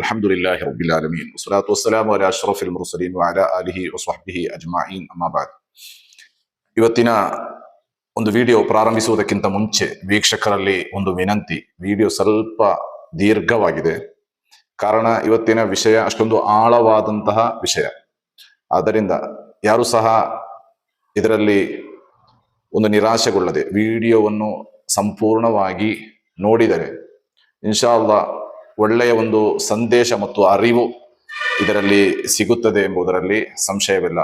അലഹമുല്ലാഹി റബിലാലമീൻ വസ്സലാത്തു വസ്സലാം അല അഷ്റഫിൽ മുർസലീൻ വാല അലിഹಿ ವಸ್ವಹ್ಬಿಹಿ ಅಜ್ಮಾಯಿನ್ ಅಮ್ಮಾಬಾದ್ ಇವತ್ತಿನ ಒಂದು ವಿಡಿಯೋ ಪ್ರಾರಂಭಿಸುವುದಕ್ಕಿಂತ ಮುಂಚೆ ವೀಕ್ಷಕರಲ್ಲಿ ಒಂದು ವಿನಂತಿ. ವಿಡಿಯೋ ಸ್ವಲ್ಪ ದೀರ್ಘವಾಗಿದೆ. ಕಾರಣ ಇವತ್ತಿನ ವಿಷಯ ಅಷ್ಟೊಂದು ಆಳವಾದಂತಹ ವಿಷಯ. ಆದ್ದರಿಂದ ಯಾರು ಸಹ ಇದರಲ್ಲಿ ಒಂದು ನಿರಾಶೆಗೊಳ್ಳದೆ ವಿಡಿಯೋವನ್ನು ಸಂಪೂರ್ಣವಾಗಿ ನೋಡಿದರೆ ಇನ್ಶಾ ಅಲ್ಲಾ ಒಳ್ಳೆಯ ಒಂದು ಸಂದೇಶ ಮತ್ತು ಅರಿವು ಇದರಲ್ಲಿ ಸಿಗುತ್ತದೆ ಎಂಬುದರಲ್ಲಿ ಸಂಶಯವಿಲ್ಲ.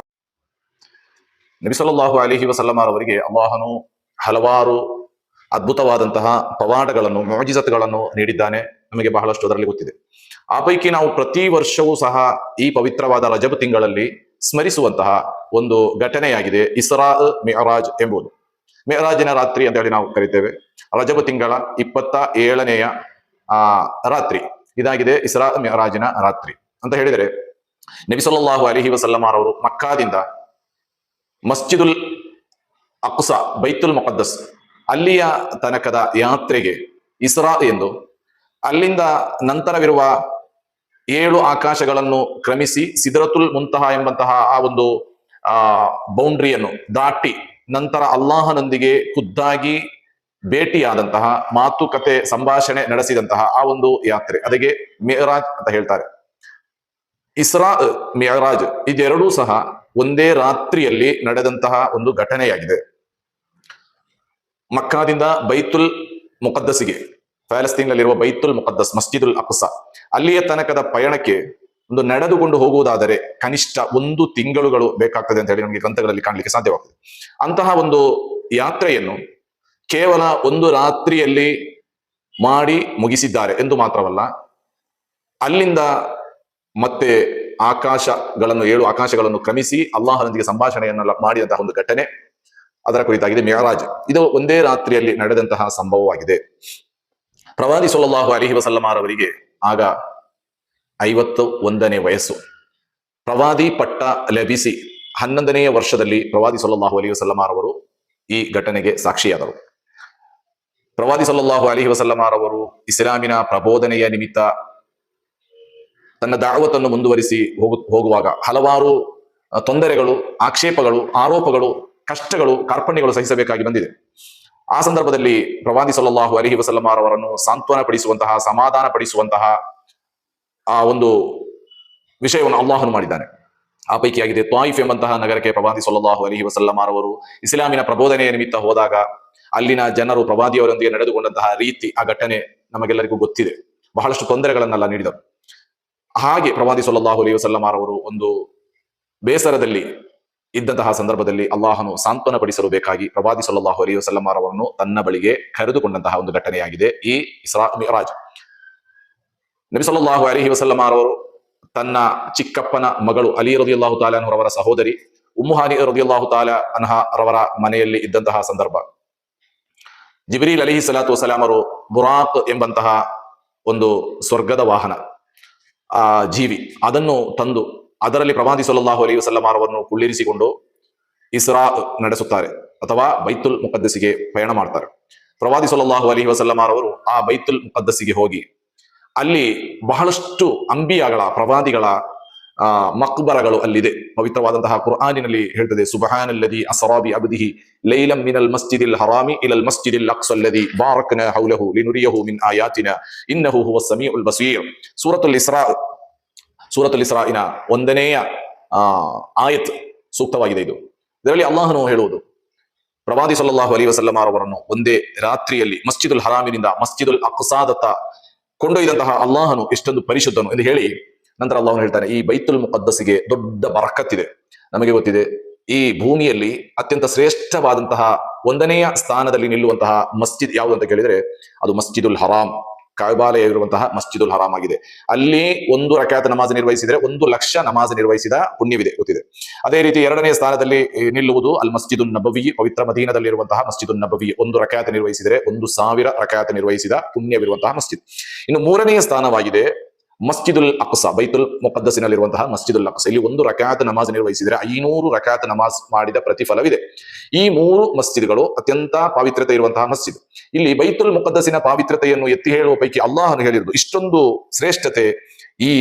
ನಬಿಸಲಾಹು ಅಲಿಹಿ ವಸಲ್ಲಮಾರವರಿಗೆ ಅಲ್ಲಾಹನು ಹಲವಾರು ಅದ್ಭುತವಾದಂತಹ ಪವಾಡಗಳನ್ನು ಮೋಜಿಸತ್ಗಳನ್ನು ನೀಡಿದ್ದಾನೆ. ನಮಗೆ ಬಹಳಷ್ಟು ಅದರಲ್ಲಿ ಗೊತ್ತಿದೆ. ಆ ಪೈಕಿ ನಾವು ಪ್ರತಿ ವರ್ಷವೂ ಸಹ ಈ ಪವಿತ್ರವಾದ ರಜಬ್ ತಿಂಗಳಲ್ಲಿ ಸ್ಮರಿಸುವಂತಹ ಒಂದು ಘಟನೆಯಾಗಿದೆ. ಇಸ್ರಾ ಮೆಹರಾಜ್ ಎಂಬುದು. ಮೆಹರಾಜಿನ ರಾತ್ರಿ ಅಂತ ಹೇಳಿ ನಾವು ಕರಿತೇವೆ. ರಜಬ ತಿಂಗಳ ಇಪ್ಪತ್ತ ಏಳನೆಯ ಆ ರಾತ್ರಿ. ಇದಾಗಿದೆ ಇಸ್ರಾ ಮಿಹರಾಜಿನ ರಾತ್ರಿ. ಅಂತ ಹೇಳಿದರೆ, ನಬಿ ಸಲ್ಲಲ್ಲಾಹು ಅಲಿಹಿ ವಸಲ್ಲಮಾರವರು ಮಕ್ಕಾದಿಂದ ಮಸ್ಜಿದುಲ್ ಅಕ್ಸ, ಬೈತುಲ್ ಮುಕದ್ದಸ್, ಅಲ್ಲಿಯ ತನಕದ ಯಾತ್ರೆಗೆ ಇಸ್ರಾ ಎಂದು ಅಲ್ಲಿಂದ ನಂತರವಿರುವ ಏಳು ಆಕಾಶಗಳನ್ನು ಕ್ರಮಿಸಿ ಸಿದ್ರತುಲ್ ಮುಂತಹ ಎಂಬಂತಹ ಆ ಒಂದು, ಆ ಬೌಂಡ್ರಿಯನ್ನು ದಾಟಿ ನಂತರ ಅಲ್ಲಾಹನೊಂದಿಗೆ ಖುದ್ದಾಗಿ ಭೇಟಿಯಾದಂತಹ ಮಾತುಕತೆ ಸಂಭಾಷಣೆ ನಡೆಸಿದಂತಹ ಆ ಒಂದು ಯಾತ್ರೆ. ಅದಕ್ಕೆ ಮೆಹರಾಜ್ ಅಂತ ಹೇಳ್ತಾರೆ. ಇಸ್ರಾ ಮೆಹರಾಜ್ ಇದೆರಡೂ ಸಹ ಒಂದೇ ರಾತ್ರಿಯಲ್ಲಿ ನಡೆದಂತಹ ಒಂದು ಘಟನೆಯಾಗಿದೆ. ಮಕ್ಕಾದಿಂದ ಬೈತುಲ್ ಮುಕದ್ದಸಿಗೆ ಪ್ಯಾಲೆಸ್ತೀನ್ನಲ್ಲಿರುವ ಬೈತುಲ್ ಮುಕದ್ದಸ್ ಮಸ್ಜಿದುಲ್ ಅಕ್ಸ, ಅಲ್ಲಿಯ ತನಕದ ಪಯಣಕ್ಕೆ ಒಂದು ನಡೆದುಕೊಂಡು ಹೋಗುವುದಾದರೆ ಕನಿಷ್ಠ ಒಂದು ತಿಂಗಳುಗಳು ಬೇಕಾಗ್ತದೆ ಅಂತ ಹೇಳಿ ನಮಗೆ ಗ್ರಂಥಗಳಲ್ಲಿ ಕಾಣಲಿಕ್ಕೆ ಸಾಧ್ಯವಾಗ್ತದೆ. ಅಂತಹ ಒಂದು ಯಾತ್ರೆಯನ್ನು ಕೇವಲ ಒಂದು ರಾತ್ರಿಯಲ್ಲಿ ಮಾಡಿ ಮುಗಿಸಿದ್ದಾರೆ ಎಂದು ಮಾತ್ರವಲ್ಲ, ಅಲ್ಲಿಂದ ಮತ್ತೆ ಆಕಾಶಗಳನ್ನು, ಏಳು ಆಕಾಶಗಳನ್ನು ಕ್ರಮಿಸಿ ಅಲ್ಲಾಹನೊಂದಿಗೆ ಸಂಭಾಷಣೆಯನ್ನೆಲ್ಲ ಮಾಡಿದಂತಹ ಒಂದು ಘಟನೆ. ಅದರ ಕುರಿತಾಗಿದೆ ಮಿಯರಾಜ್ ಇದು ಒಂದೇ ರಾತ್ರಿಯಲ್ಲಿ ನಡೆದಂತಹ ಸಂಭವವಾಗಿದೆ. ಪ್ರವಾದಿ ಸೊಲ್ಲಾಹು ಅಲಿಹಿ ವಸಲ್ಲಮಾರವರಿಗೆ ಆಗ ಐವತ್ತು ಒಂದನೇ ವಯಸ್ಸು. ಪ್ರವಾದಿ ಪಟ್ಟ ಲಭಿಸಿ ಹನ್ನೊಂದನೆಯ ವರ್ಷದಲ್ಲಿ ಪ್ರವಾದಿ ಸೊಲ್ಲಾಹು ಅಲಿ ವಸಲ್ಲಮಾರವರು ಈ ಘಟನೆಗೆ ಸಾಕ್ಷಿಯಾದರು. ಪ್ರವಾದಿ ಸಲ್ಲಲ್ಲಾಹು ಅಲಿ ವಸಲ್ಲಮಾರವರು ಇಸ್ಲಾಮಿನ ಪ್ರಬೋಧನೆಯ ನಿಮಿತ್ತ ತನ್ನ ದಾವತನ್ನು ಮುಂದುವರಿಸಿ ಹೋಗು, ಹೋಗುವಾಗ ಹಲವಾರು ತೊಂದರೆಗಳು, ಆಕ್ಷೇಪಗಳು, ಆರೋಪಗಳು, ಕಷ್ಟಗಳು, ಕಾರ್ಪಣ್ಯಗಳು ಸಹಿಸಬೇಕಾಗಿ ಬಂದಿದೆ. ಆ ಸಂದರ್ಭದಲ್ಲಿ ಪ್ರವಾದಿ ಸಲ್ಲಲ್ಲಾಹು ಅಲಿಹಿ ವಸಲ್ಲಮಾರವರನ್ನು ಸಾಂತ್ವನ ಪಡಿಸುವಂತಹ ಸಮಾಧಾನ ಪಡಿಸುವಂತಹ ಆ ಒಂದು ವಿಷಯವನ್ನು ಅಲ್ಲಾಹನು ಮಾಡಿದ್ದಾನೆ. ಆ ಪೈಕಿಯಾಗಿದೆ ತ್ವಾಯಿಫ್ ಎಂಬಂತಹ ನಗರಕ್ಕೆ ಪ್ರವಾದಿ ಸೊಲ್ಲಾಹು ಅಲಿಹಿ ವಸಲ್ಲಮಾರವರು ಇಸ್ಲಾಮಿನ ಪ್ರಬೋಧನೆಯ ನಿಮಿತ್ತ ಹೋದಾಗ ಅಲ್ಲಿನ ಜನರು ಪ್ರವಾದಿಯವರೊಂದಿಗೆ ನಡೆದುಕೊಂಡಂತಹ ರೀತಿ ಆ ಘಟನೆ ನಮಗೆಲ್ಲರಿಗೂ ಗೊತ್ತಿದೆ. ಬಹಳಷ್ಟು ತೊಂದರೆಗಳನ್ನೆಲ್ಲ ನೀಡಿದರು. ಹಾಗೆ ಪ್ರವಾದಿ ಸೊಲ್ಲಾಹು ಅಲಿ ವಸಲ್ಲಮಾರವರು ಒಂದು ಬೇಸರದಲ್ಲಿ ಇದ್ದಂತಹ ಸಂದರ್ಭದಲ್ಲಿ ಅಲ್ಲಾಹನು ಸಾಂತ್ವನ ಪಡಿಸಲು ಬೇಕಾಗಿ ಪ್ರವಾದಿ ಸೊಲ್ಲಾಹು ಅಲಿ ವಸಲ್ಲಮಾರವರನ್ನು ತನ್ನ ಬಳಿಗೆ ಕರೆದುಕೊಂಡಂತಹ ಒಂದು ಘಟನೆಯಾಗಿದೆ ಈ ಇಸ್ರಾ ಮಿರಾಜ್. ನಬಿ ಸಲ್ಲಲ್ಲಾಹು ಅಲಿಹಿ ವಸಲ್ಲಮಾರವರು ತನ್ನ ಚಿಕ್ಕಪ್ಪನ ಮಗಳು ಅಲಿ ರದಿಯಲ್ಲಾಹು ಅವರ ಸಹೋದರಿ ಉಮ್ಮುಹಾನಿ ರದಿಯಲ್ಲಾಹು ತಾಲಾ ಅನ್ಹ ರವರ ಮನೆಯಲ್ಲಿ ಇದ್ದಂತಹ ಸಂದರ್ಭ. ಜಿಬ್ರೀಲ್ ಅಲಿಹಿ ಸಲಾತು ವಸಲಾಮರು ಬುರಾಕ್ ಎಂಬಂತಹ ಒಂದು ಸ್ವರ್ಗದ ವಾಹನ, ಆ ಜೀವಿ ಅದನ್ನು ತಂದು ಅದರಲ್ಲಿ ಪ್ರವಾದಿ ಸಲ್ಲಲ್ಲಾಹು ಅಲಿ ವಸಲ್ಲಮಾರವನ್ನು ಕುಳ್ಳಿರಿಸಿಕೊಂಡು ಇಸ್ರಾ ನಡೆಸುತ್ತಾರೆ ಅಥವಾ ಬೈತುಲ್ ಮುಕದ್ದಸಿಗೆ ಪಯಣ ಮಾಡ್ತಾರೆ. ಪ್ರವಾದಿ ಸಲ್ಲಲ್ಲಾಹು ಅಲಿ ವಸಲ್ಲಮಾರವರು ಆ ಬೈತುಲ್ ಮುಕದ್ದಸಿಗೆ ಹೋಗಿ ಅಲ್ಲಿ ಬಹಳಷ್ಟು ಅಂಬಿಯಾಗಳ, ಪ್ರವಾದಿಗಳ ಮಕ್ಬರಗಳು ಅಲ್ಲಿದೆ ಪವಿತ್ರವಾದಂತಹ ಕುರ್ಆನಿನಲ್ಲಿ ಹೇಳ್ತದೆ ಸುಬಹಾನಲ್ಲದಿ ಅಸರಾಬಿ ಅಬ್ದಿಹಿ ಲೈಲಂ ಮಿನಲ್ ಮಸ್ಜಿದಿಲ್ ಹರಾಮಿ ಇಲಲ್ ಮಸ್ಜಿದಿಲ್ ಅಕ್ಸಲ್ಲದಿ ಬಾರಕ್ನ ಹೌಲಹು ಲಿನುರಿಯಹು ಮಿನ್ ಆಯಾತಿನ ಇನ್ನಹು ಹುವ ಸಮೀಉಲ್ ಬಸೀರ್ ಸೂರತುಲ್ ಇಸ್ರಾ ಸೂರತುಲ್ ಇಸ್ರಾಯಿನ ಒಂದನೆಯ ಆ ಆಯತ್ ಸೂಕ್ತವಾಗಿದೆ ಇದು ಇದರಲ್ಲಿ ಅಲ್ಲಾಹನು ಹೇಳುವುದು ಪ್ರವಾದಿ ಸಲ್ಲಲ್ಲಾಹು ಅಲಿ ವಸಲ್ಲಮಾರವರನ್ನು ಒಂದೇ ರಾತ್ರಿಯಲ್ಲಿ ಮಸ್ಜಿದುಲ್ ಹರಾಮಿನಿಂದ ಮಸ್ಜಿದುಲ್ ಅಕ್ಸಾದತ್ತ ಕೊಂಡೊಯ್ದಂತಹ ಅಲ್ಲಾಹನು ಎಷ್ಟೊಂದು ಪರಿಶುದ್ಧನು ಎಂದು ಹೇಳಿ ನಂತರ ಅಲ್ಲಾಹನು ಹೇಳ್ತಾನೆ, ಈ ಬೈತುಲ್ ಮುಕದ್ದಸಿಗೆ ದೊಡ್ಡ ಬರಕತ್ತಿದೆ. ನಮಗೆ ಗೊತ್ತಿದೆ, ಈ ಭೂಮಿಯಲ್ಲಿ ಅತ್ಯಂತ ಶ್ರೇಷ್ಠವಾದಂತಹ ಒಂದನೆಯ ಸ್ಥಾನದಲ್ಲಿ ನಿಲ್ಲುವಂತಹ ಮಸ್ಜಿದ್ ಯಾವುದು ಅಂತ ಕೇಳಿದ್ರೆ, ಅದು ಮಸ್ಜಿದುಲ್ ಹರಾಮ್ ಕಾಯಬಾಲಯ ಇರುವಂತಹ ಮಸ್ಜಿದುಲ್ ಹರಾಮ್ ಆಗಿದೆ. ಅಲ್ಲಿ ಒಂದು ರಕಾತ ನಮಾಜ್ ನಿರ್ವಹಿಸಿದರೆ ಒಂದು ಲಕ್ಷ ನಮಾಜ್ ನಿರ್ವಹಿಸಿದ ಪುಣ್ಯವಿದೆ, ಗೊತ್ತಿದೆ. ಅದೇ ರೀತಿ ಎರಡನೇ ಸ್ಥಾನದಲ್ಲಿ ನಿಲ್ಲುವುದು ಅಲ್ ಮಸ್ಜಿದುನ್ ನಬವಿ, ಪವಿತ್ರ ಮದೀನದಲ್ಲಿರುವಂತಹ ಮಸ್ಜಿದುಲ್ ನಬವಿ. ಒಂದು ರಕಾತ ನಿರ್ವಹಿಸಿದರೆ ಒಂದು ಸಾವಿರ ರಕಾತ ನಿರ್ವಹಿಸಿದ ಪುಣ್ಯವಿರುವಂತಹ ಮಸ್ಜಿದ್. ಇನ್ನು ಮೂರನೆಯ ಸ್ಥಾನವಾಗಿದೆ ಮಸ್ಜಿದುಲ್ ಅಕ್ಸ, ಬೈತುಲ್ ಮುಕದ್ದಸಿನಲ್ಲಿರುವಂತಹ ಮಸ್ಜಿದುಲ್ ಅಕ್ಸ. ಇಲ್ಲಿ ಒಂದು ರಕಾತ್ ನಮಾಜ್ ನಿರ್ವಹಿಸಿದರೆ ಐನೂರು ರಕಾತ್ ನಮಾಜ್ ಮಾಡಿದ ಪ್ರತಿಫಲವಿದೆ. ಈ ಮೂರು ಮಸ್ಜಿದ್ಗಳು ಅತ್ಯಂತ ಪಾವಿತ್ರ್ಯತೆ ಇರುವಂತಹ ಮಸ್ಜಿದ್. ಇಲ್ಲಿ ಬೈತುಲ್ ಮುಕದ್ದಸಿನ ಪಾವಿತ್ರ್ಯತೆಯನ್ನು ಎತ್ತಿ ಹೇಳುವ ಪೈಕಿ ಅಲ್ಲಾಹನು ಹೇಳಿರುವುದು, ಇಷ್ಟೊಂದು ಶ್ರೇಷ್ಠತೆ ಈ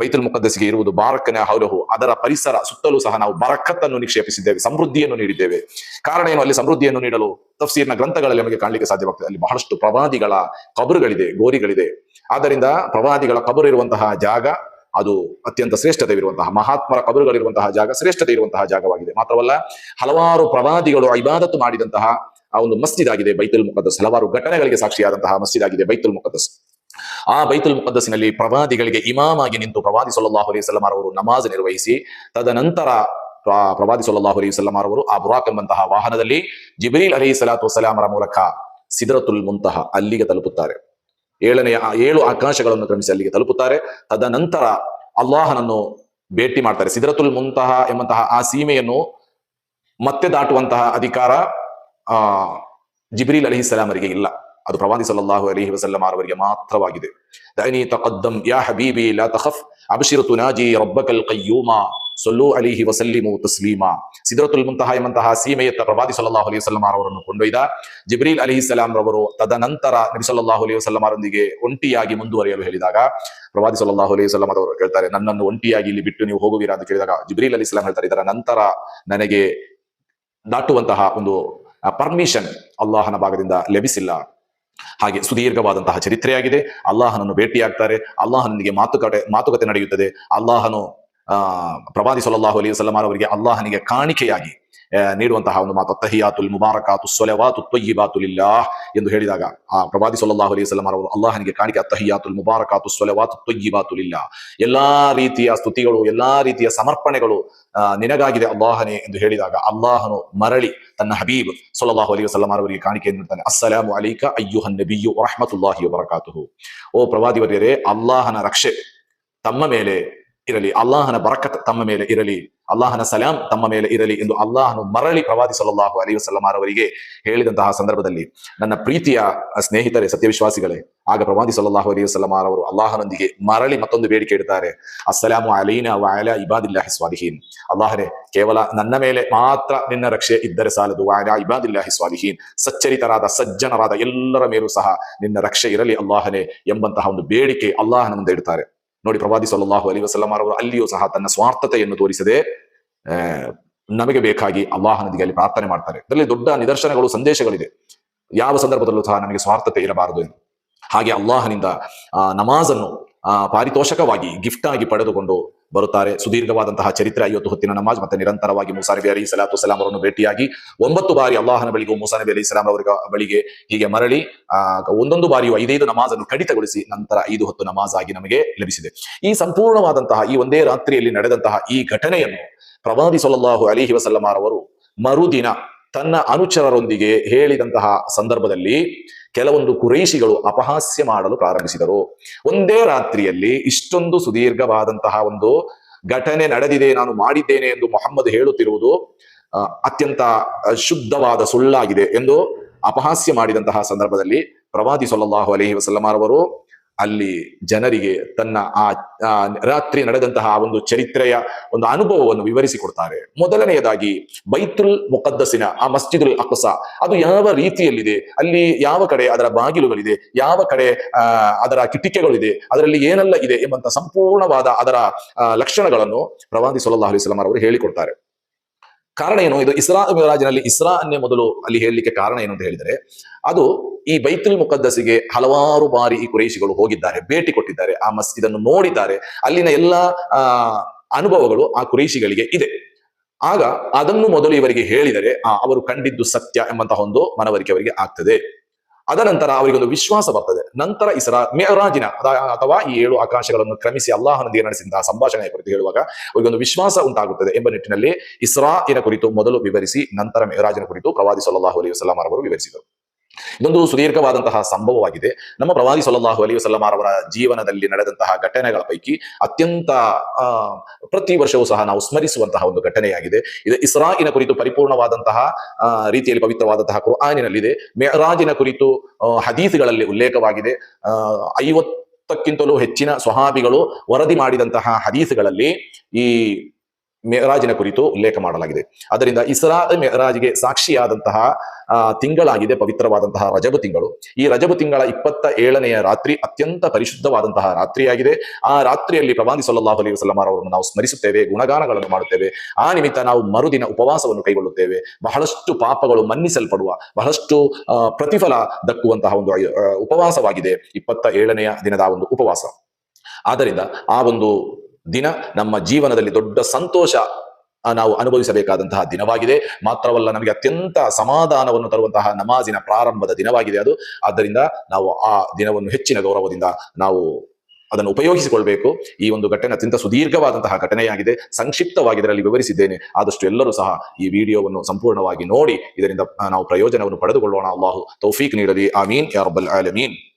ಬೈತುಲ್ ಮುಖದ್ದಸಿಗೆ ಇರುವುದು. ಬಾರಕನ ಹೌಲಹು, ಅದರ ಪರಿಸರ ಸುತ್ತಲೂ ಸಹ ನಾವು ಬರಕತ್ತನ್ನು ನಿಕ್ಷೇಪಿಸಿದ್ದೇವೆ, ಸಮೃದ್ಧಿಯನ್ನು ನೀಡಿದ್ದೇವೆ. ಕಾರಣ ಏನು? ಅಲ್ಲಿ ಸಮೃದ್ಧಿಯನ್ನು ನೀಡಲು, ತಫ್ಸೀರ್ನ ಗ್ರಂಥಗಳಲ್ಲಿ ನಮಗೆ ಕಾಣಲಿಕ್ಕೆ ಸಾಧ್ಯವಾಗ್ತದೆ. ಅಲ್ಲಿ ಬಹಳಷ್ಟು ಪ್ರವಾದಿಗಳ ಕಬರುಗಳಿದೆ, ಗೋರಿಗಳಿದೆ. ಆದ್ದರಿಂದ ಪ್ರವಾದಿಗಳ ಕಬರು ಇರುವಂತಹ ಜಾಗ ಅದು ಅತ್ಯಂತ ಶ್ರೇಷ್ಠತೆ ಇರುವಂತಹ ಮಹಾತ್ಮರ ಕಬರುಗಳಿರುವಂತಹ ಜಾಗ ಶ್ರೇಷ್ಠತೆ ಇರುವಂತಹ ಜಾಗವಾಗಿದೆ. ಮಾತ್ರವಲ್ಲ, ಹಲವಾರು ಪ್ರವಾದಿಗಳು ಐಬಾದತ್ತು ಮಾಡಿದಂತಹ ಆ ಒಂದು ಮಸ್ಜಿದ್ ಆಗಿದೆ, ಬೈತುಲ್ ಮುಖದ್ದಸ್ ಹಲವಾರು ಘಟನೆಗಳಿಗೆ ಸಾಕ್ಷಿಯಾದಂತಹ ಮಸ್ಜಿದ್ ಆಗಿದೆ, ಬೈತುಲ್ ಮುಖದ್ದಸ್ ಆ ಬೈತುಲ್ ಮುಖದ್ದಸಿನಲ್ಲಿ ಪ್ರವಾದಿಗಳಿಗೆ ಇಮಾಮ್ ಆಗಿ ನಿಂತು ಪ್ರವಾದಿ ಸೊಲ್ಲಾಹು ಅಲೈಹಿ ವಸಲ್ಲಂ ಅವರು ನಮಾಜ್ ನಿರ್ವಹಿಸಿ, ತದನಂತರ ಪ್ರವಾದಿ ಸೊಲ್ಲಾಹು ಅಲೈಹಿ ವಸಲ್ಲಂ ಅವರು ಆ ಬುರಾಕ್ ಎಂಬಂತಹ ವಾಹನದಲ್ಲಿ ಜಿಬ್ರೀಲ್ ಅಲೈಹಿ ಸಲಾತ್ ವಸಲಾಮರ ಮೂಲಕ ಸಿದ್ರತುಲ್ ಮುಂತಹ ಅಲ್ಲಿಗೆ ತಲುಪುತ್ತಾರೆ. ಏಳನೆಯ ಏಳು ಆಕಾಶಗಳನ್ನು ಕ್ರಮಿಸಿ ಅಲ್ಲಿಗೆ ತಲುಪುತ್ತಾರೆ. ತದನಂತರ ಅಲ್ಲಾಹನನ್ನು ಭೇಟಿ ಮಾಡ್ತಾರೆ. ಸಿದ್ರತುಲ್ ಮುಂತಹ ಎಂಬಂತಹ ಆ ಸೀಮೆಯನ್ನು ಮತ್ತೆ ದಾಟುವಂತಹ ಅಧಿಕಾರ, ಆ, ಜಿಬ್ರೀಲ್ ಅವರಿಗೆ ಇಲ್ಲ. ಅದು ಪ್ರವಾದಿ ಸಲ್ಲಲ್ಲಾಹು ಅಲಿ ವಸಲ್ಲಂ ಅವರಿಗೆ ಮಾತ್ರವಾಗಿದೆ. ದೈನಿ ತಕದ್ದಂ ಯಾ ತುನಾಜಿ ರಬ್ಬಕಲ್ ಕಯ್ಯೂಮಾ ಸೊಲ್ಲು ಅಲಿಹಿ ವಸಲ್ಲಿಮು ತಸ್ಲೀಮಾ ಸಿದ್ರತುಲ್ ಮುಂತಹ ಎಂಬಂತಹ ಸೀಮೆಯತ್ತ ಪ್ರವಾದಿ ಸಲ್ಲಲ್ಲಾಹು ಅಲೈಹಿ ವಸಲ್ಲಮಾರವರನ್ನು ಕೊಂಡೊಯ್ದ. ಜಿಬ್ರೀಲ್ ಅಲಿಹಿ ಸಲಾಂ ರವರು ತದನಂತರ ನಬಿ ಸಲ್ಲಲ್ಲಾಹು ಅಲೈಹಿ ವಸಲ್ಲಂ ಅವರೊಂದಿಗೆ ಒಂಟಿಯಾಗಿ ಮುಂದುವರಿಯಲು ಹೇಳಿದಾಗ ಪ್ರವಾದಿ ಸಲ್ಲಲ್ಲಾಹು ಅಲೈಹಿ ವಸಲ್ಲಂ ಅವರು ಹೇಳ್ತಾರೆ, ನನ್ನನ್ನು ಒಂಟಿಯಾಗಿ ಇಲ್ಲಿ ಬಿಟ್ಟು ನೀವು ಹೋಗುವಿರಾ? ಅಂತ ಕೇಳಿದಾಗ ಜಿಬ್ರೀಲ್ ಅಲಿ ಸಲಾಂ ಹೇಳ್ತಾರೆ, ಇದರ ನಂತರ ನನಗೆ ದಾಟುವಂತಹ ಒಂದು ಪರ್ಮಿಷನ್ ಅಲ್ಲಾಹನ ಭಾಗದಿಂದ ಲಭಿಸಿಲ್ಲ. ಹಾಗೆ ಸುದೀರ್ಘವಾದಂತಹ ಚರಿತ್ರೆಯಾಗಿದೆ. ಅಲ್ಲಾಹನನ್ನು ಭೇಟಿಯಾಗ್ತಾರೆ. ಅಲ್ಲಾಹನಿಗೆ ಮಾತುಕತೆ ಮಾತುಕತೆ ನಡೆಯುತ್ತದೆ. ಅಲ್ಲಾಹನು ಆ, ಪ್ರವಾದಿ ಸೊಲ್ಲಾಹು ಅಲಿ ವಸಲ್ಲಂ ಅವರಿಗೆ ಅಲ್ಲಾಹನಿಗೆ ಕಾಣಿಕೆಯಾಗಿ ನೀಡುವಂತಹ ಒಂದು ಮಾತು ತಹಿಯಾತುಲ್ ಮುಬಾರಕಾತು ಸೊಲೆವಾತು ತ್ವಯ್ಯಿಬಾತುಲಿಲ್ಲಾಹ್ ಎಂದು ಹೇಳಿದಾಗ, ಆ, ಪ್ರವಾದಿ ಸೊಲ್ಲಾಹು ಅಲಿ ವಸಲ್ಲಂ ಅವರು ಅಲ್ಲಾಹನಿಗೆ ಕಾಣಿಕೆ, ಅತ್ತಹಿಯಾತುಲ್ ಮುಬಾರಕಾತು ಸೊಲೆವಾತು ತ್ವಯ್ಯಿಬಾತುಲಿಲ್ಲ ಎಲ್ಲಾ ರೀತಿಯ ಸ್ತುತಿಗಳು, ಎಲ್ಲಾ ರೀತಿಯ ಸಮರ್ಪಣೆಗಳು ನಿನಗಾಗಿದೆ ಅಲ್ಲಾಹನೇ ಎಂದು ಹೇಳಿದಾಗ, ಅಲ್ಲಾಹನು ಮರಳಿ ತನ್ನ ಹಬೀಬ್ ಸೊಲ್ಲಾಹು ಅಲಿ ವಸಲ್ಲಂ ಅವರಿಗೆ ಕಾಣಿಕೆ ನೀಡ್ತಾನೆ. ಅಸ್ಸಲಾಮು ಅಲೈಕ ಅಯ್ಯುಹನ್ ನಬಿಯು ರಹಮತುಲ್ಲಾಹಿ ವಬರಕಾತುಹು. ಓ ಪ್ರವಾದಿವರ್ಯರೇ ಅಲ್ಲಾಹನ ರಕ್ಷೆ ತಮ್ಮ ಮೇಲೆ ಇರಲಿ. ಅಲ್ಲಾಹನ ಬರಕತ್ ತಮ್ಮ ಮೇಲೆ ಇರಲಿ. ಅಲ್ಲಾಹನ ಸಲಾಂ ತಮ್ಮ ಮೇಲೆ ಇರಲಿ ಎಂದು ಅಲ್ಲಾಹನು ಮರಳಿ ಪ್ರವಾದಿ ಸಲಹು ಅಲಿ ವಸಲ್ಲಂ ಅವರಿಗೆ ಹೇಳಿದಂತಹ ಸಂದರ್ಭದಲ್ಲಿ ನನ್ನ ಪ್ರೀತಿಯ ಸ್ನೇಹಿತರೆ, ಸತ್ಯವಿಶ್ವಾಸಿಗಳೇ, ಆಗ ಪ್ರವಾದಿ ಸಲಹು ಅಲಿ ವಸಲ್ಲಂ ಅವರು ಅಲ್ಲಾಹನೊಂದಿಗೆ ಮರಳಿ ಮತ್ತೊಂದು ಬೇಡಿಕೆ ಇಡ್ತಾರೆ ಅಸ್ಸಲಾಮು ಅಲೀನ ವಾಯಲ ಇಬಾದಿಲ್ಲಾಹಿ ಸ್ವಾಲಿಹೀನ್. ಅಲ್ಲಾಹನೇ, ಕೇವಲ ನನ್ನ ಮೇಲೆ ಮಾತ್ರ ನಿನ್ನ ರಕ್ಷೆ ಇದ್ದರೆ ಸಾಲದು. ವಾಯಲ ಇಬಾದಿಲ್ಲಾಹಿ ಸ್ವಾಲಿಹೀನ್. ಸಚ್ಚರಿತರಾದ, ಸಜ್ಜನರಾದ ಎಲ್ಲರ ಮೇಲೂ ಸಹ ನಿನ್ನ ರಕ್ಷೆ ಇರಲಿ ಅಲ್ಲಾಹನೇ ಎಂಬಂತಹ ಒಂದು ಬೇಡಿಕೆ ಅಲ್ಲಾಹನ ಮುಂದೆ ಇಡ್ತಾರೆ ನೋಡಿ ಪ್ರವಾದಿ ಸಲ್ಲಲ್ಲಾಹು ಅಲಿ ವಸಲ್ಲಂ ಅವರು ಅಲ್ಲಿಯೂ ಸಹ ತನ್ನ ಸ್ವಾರ್ಥತೆಯನ್ನು ತೋರಿಸದೆ ನಮಗೆ ಬೇಕಾಗಿ ಅಲ್ಲಾಹನದಿಗೆ ಅಲ್ಲಿ ಪ್ರಾರ್ಥನೆ ಮಾಡ್ತಾರೆ. ಇದರಲ್ಲಿ ದೊಡ್ಡ ನಿದರ್ಶನಗಳು ಸಂದೇಶಗಳಿದೆ. ಯಾವ ಸಂದರ್ಭದಲ್ಲೂ ಸಹ ನಮಗೆ ಸ್ವಾರ್ಥತೆ ಇರಬಾರದು ಎಂದು. ಹಾಗೆ ಅಲ್ಲಾಹನಿಂದ ಆ, ನಮಾಜನ್ನು ಆ, ಪಾರಿತೋಷಕವಾಗಿ ಗಿಫ್ಟ್ ಆಗಿ ಪಡೆದುಕೊಂಡು ಬರುತ್ತಾರೆ. ಸುದೀರ್ಘವಾದಂತಹ ಚರಿತ್ರೆ ಐವತ್ತು ಹೊತ್ತಿನ ನಮಾಜ್ ಮತ್ತೆ ನಿರಂತರವಾಗಿ ಮೂಸಾ ನಬಿ ಅಲಿ ಸಲಾತು ಸಲಾಂ ಅವರನ್ನು ಭೇಟಿಯಾಗಿ ಒಂಬತ್ತು ಬಾರಿ ಅಲ್ಲಾಹನ ಬಳಿಗೂ ಮೂಸಾ ನಬಿ ಅಲಿ ಸಲಾಂ ಅವರ ಬಳಿಗೆ ಹೀಗೆ ಮರಳಿ ಒಂದೊಂದು ಬಾರಿಯೂ ಐದೈದು ನಮಾಜನ್ನು ಕಡಿತಗೊಳಿಸಿ ನಂತರ ಐದು ಹೊತ್ತು ನಮಾಜ್ ಆಗಿ ನಮಗೆ ಲಭಿಸಿದೆ. ಈ ಸಂಪೂರ್ಣವಾದಂತಹ, ಈ ಒಂದೇ ರಾತ್ರಿಯಲ್ಲಿ ನಡೆದಂತಹ ಈ ಘಟನೆಯನ್ನು ಪ್ರವಾದಿ ಸೊಲ್ಲಾಹು ಅಲಿಹಿ ವಸಲ್ಲಮಾರವರು ಮರುದಿನ ತನ್ನ ಅನುಚರರೊಂದಿಗೆ ಹೇಳಿದಂತಹ ಸಂದರ್ಭದಲ್ಲಿ ಕೆಲವೊಂದು ಕುರೈಶಿಗಳು ಅಪಹಾಸ್ಯ ಮಾಡಲು ಪ್ರಾರಂಭಿಸಿದರು. ಒಂದೇ ರಾತ್ರಿಯಲ್ಲಿ ಇಷ್ಟೊಂದು ಸುದೀರ್ಘವಾದಂತಹ ಒಂದು ಘಟನೆ ನಡೆದಿದೆ, ನಾನು ಮಾಡಿದ್ದೇನೆ ಎಂದು ಮೊಹಮ್ಮದ್ ಹೇಳುತ್ತಿರುವುದು ಅತ್ಯಂತ ಶುದ್ಧವಾದ ಸುಳ್ಳಾಗಿದೆ ಎಂದು ಅಪಹಾಸ್ಯ ಮಾಡಿದಂತಹ ಸಂದರ್ಭದಲ್ಲಿ ಪ್ರವಾದಿ ಸೊಲ್ಲಾಹು ಅಲಹಿ ವಸಲ್ಲಮಾರವರು ಅಲ್ಲಿ ಜನರಿಗೆ ತನ್ನ ಆ ರಾತ್ರಿ ನಡೆದಂತಹ ಒಂದು ಚರಿತ್ರೆಯ ಒಂದು ಅನುಭವವನ್ನು ವಿವರಿಸಿಕೊಡ್ತಾರೆ. ಮೊದಲನೆಯದಾಗಿ ಬೈತುಲ್ ಮುಕದ್ದಸಿನ ಆ ಮಸ್ಜಿದುಲ್ ಅಕ್ಸ. ಅದು ಯಾವ ರೀತಿಯಲ್ಲಿದೆ? ಅಲ್ಲಿ ಯಾವ ಕಡೆ ಅದರ ಬಾಗಿಲುಗಳಿದೆ? ಯಾವ ಕಡೆ ಅದರ ಕಿಟಿಕೆಗಳಿದೆ? ಅದರಲ್ಲಿ ಏನೆಲ್ಲ ಇದೆ ಎಂಬಂತ ಸಂಪೂರ್ಣವಾದ ಅದರ ಲಕ್ಷಣಗಳನ್ನು ಪ್ರವಾದಿ ಸೊಲ್ಲಾಹು ಅಲಿಸ್ಲಾಂ ಅವರು ಹೇಳಿಕೊಡ್ತಾರೆ. ಕಾರಣ ಏನು? ಇದು ಇಸ್ರಾ ಮಿರಾಜಿನಲ್ಲಿ ಇಸ್ರಾ ಅನ್ನೇ ಮೊದಲು ಅಲ್ಲಿ ಹೇಳಲಿಕ್ಕೆ ಕಾರಣ ಏನು ಅಂತ ಹೇಳಿದರೆ, ಅದು ಈ ಬೈತುಲ್ ಮುಕದ್ದಸಿಗೆ ಹಲವಾರು ಬಾರಿ ಈ ಕುರೇಶಿಗಳು ಹೋಗಿದ್ದಾರೆ, ಭೇಟಿ ಕೊಟ್ಟಿದ್ದಾರೆ, ಆ ಮಸ್ಜಿದನ್ನು ನೋಡಿದ್ದಾರೆ, ಅಲ್ಲಿನ ಎಲ್ಲ ಅನುಭವಗಳು ಆ ಕುರೇಶಿಗಳಿಗೆ ಇದೆ. ಆಗ ಅದನ್ನು ಮೊದಲು ಇವರಿಗೆ ಹೇಳಿದರೆ ಅವರು ಕಂಡಿದ್ದು ಸತ್ಯ ಎಂಬಂತಹ ಒಂದು ಮನವರಿಕೆ ಅವರಿಗೆ ಆಗ್ತದೆ. ಅದನಂತರ ಅವರಿಗೊಂದು ವಿಶ್ವಾಸ ಬರ್ತದೆ. ನಂತರ ಇಸ್ರಾ ಮೇರಾಜಿನ, ಅದ- ಅಥವಾ ಈ ಏಳು ಆಕಾಶಗಳನ್ನು ಕ್ರಮಿಸಿ ಅಲ್ಲಾಹನೊಂದಿಗೆ ನಡೆಸಿದ ಸಂಭಾಷಣೆಯ ಕುರಿತು ಹೇಳುವಾಗ ಅವರಿಗೊಂದು ವಿಶ್ವಾಸ ಉಂಟಾಗುತ್ತದೆ ಎಂಬ ನಿಟ್ಟಿನಲ್ಲಿ ಇನ ಕುರಿತು ಮೊದಲು ವಿವರಿಸಿ, ನಂತರ ಮೇರಾಜಿನ ಕುರಿತು ಪ್ರವಾದಿ ಸೊಲ್ಲಾಹು ಅಲಿ ವಸಲ್ಲಾಂ ಅವರು ವಿವರಿಸಿದರು. ಇದೊಂದು ಸುದೀರ್ಘವಾದಂತಹ ಸಂಭವವಾಗಿದೆ. ನಮ್ಮ ಪ್ರವಾದಿ ಸೊಲ್ಲಾಹು ಅಲಿ ವಸಲ್ಲಮಾರವರ ಜೀವನದಲ್ಲಿ ನಡೆದಂತಹ ಘಟನೆಗಳ ಪೈಕಿ ಅತ್ಯಂತ ಪ್ರತಿ ವರ್ಷವೂ ಸಹ ನಾವು ಸ್ಮರಿಸುವಂತಹ ಒಂದು ಘಟನೆಯಾಗಿದೆ. ಇದು ಇಸ್ರಾಯಿನ ಕುರಿತು ಪರಿಪೂರ್ಣವಾದಂತಹ ರೀತಿಯಲ್ಲಿ ಪವಿತ್ರವಾದಂತಹ ಕುರ್ಆನಿನಲ್ಲಿದೆ. ಮೆಹರಾಜಿನ ಕುರಿತು ಹದೀಸುಗಳಲ್ಲಿ ಉಲ್ಲೇಖವಾಗಿದೆ. ಐವತ್ತಕ್ಕಿಂತಲೂ ಹೆಚ್ಚಿನ ಸ್ವಹಾಬಿಗಳು ವರದಿ ಮಾಡಿದಂತಹ ಹದೀಸ್ಗಳಲ್ಲಿ ಈ ಮೆಹರಾಜಿನ ಕುರಿತು ಉಲ್ಲೇಖ ಮಾಡಲಾಗಿದೆ. ಅದರಿಂದ ಇಸ್ರಾ ಮೆಹರಾಜ್ಗೆ ಸಾಕ್ಷಿಯಾದಂತಹ ತಿಂಗಳಾಗಿದೆ ಪವಿತ್ರವಾದಂತಹ ರಜಬು ತಿಂಗಳು. ಈ ರಜಬು ತಿಂಗಳ ಇಪ್ಪತ್ತ ಏಳನೆಯ ರಾತ್ರಿ ಅತ್ಯಂತ ಪರಿಶುದ್ಧವಾದಂತಹ ರಾತ್ರಿಯಾಗಿದೆ. ಆ ರಾತ್ರಿಯಲ್ಲಿ ಪ್ರವಾದಿ ಸಲ್ಲಲ್ಲಾಹು ಅಲಿ ವಸಲ್ಲಂ ಅವರನ್ನು ನಾವು ಸ್ಮರಿಸುತ್ತೇವೆ, ಗುಣಗಾನಗಳನ್ನು ಮಾಡುತ್ತೇವೆ. ಆ ನಿಮಿತ್ತ ನಾವು ಮರುದಿನ ಉಪವಾಸವನ್ನು ಕೈಗೊಳ್ಳುತ್ತೇವೆ. ಬಹಳಷ್ಟು ಪಾಪಗಳು ಮನ್ನಿಸಲ್ಪಡುವ, ಬಹಳಷ್ಟು ಪ್ರತಿಫಲ ದಕ್ಕುವಂತಹ ಒಂದು ಉಪವಾಸವಾಗಿದೆ ಇಪ್ಪತ್ತ ಏಳನೆಯ ದಿನದ ಒಂದು ಉಪವಾಸ. ಆದ್ದರಿಂದ ಆ ಒಂದು ದಿನ ನಮ್ಮ ಜೀವನದಲ್ಲಿ ದೊಡ್ಡ ಸಂತೋಷ ನಾವು ಅನುಭವಿಸಬೇಕಾದಂತಹ ದಿನವಾಗಿದೆ. ಮಾತ್ರವಲ್ಲ ನಮಗೆ ಅತ್ಯಂತ ಸಮಾಧಾನವನ್ನು ತರುವಂತಹ ನಮಾಜಿನ ಪ್ರಾರಂಭದ ದಿನವಾಗಿದೆ ಅದು. ಆದ್ದರಿಂದ ನಾವು ಆ ದಿನವನ್ನು ಹೆಚ್ಚಿನ ಗೌರವದಿಂದ ನಾವು ಅದನ್ನು ಉಪಯೋಗಿಸಿಕೊಳ್ಬೇಕು. ಈ ಒಂದು ಘಟನೆ ಅತ್ಯಂತ ಸುದೀರ್ಘವಾದಂತಹ ಘಟನೆಯಾಗಿದೆ. ಸಂಕ್ಷಿಪ್ತವಾಗಿ ಇದರಲ್ಲಿ ವಿವರಿಸಿದ್ದೇನೆ. ಆದಷ್ಟು ಎಲ್ಲರೂ ಸಹ ಈ ವಿಡಿಯೋವನ್ನು ಸಂಪೂರ್ಣವಾಗಿ ನೋಡಿ, ಇದರಿಂದ ನಾವು ಪ್ರಯೋಜನವನ್ನು ಪಡೆದುಕೊಳ್ಳೋಣ. ಅಲ್ಲಾಹು ತೌಫೀಕ್ ನೀಡಲಿ. ಆ ಮೀನ್ ಯಾರೊಬ್ಬಲ್ ಆಲಮೀನ್.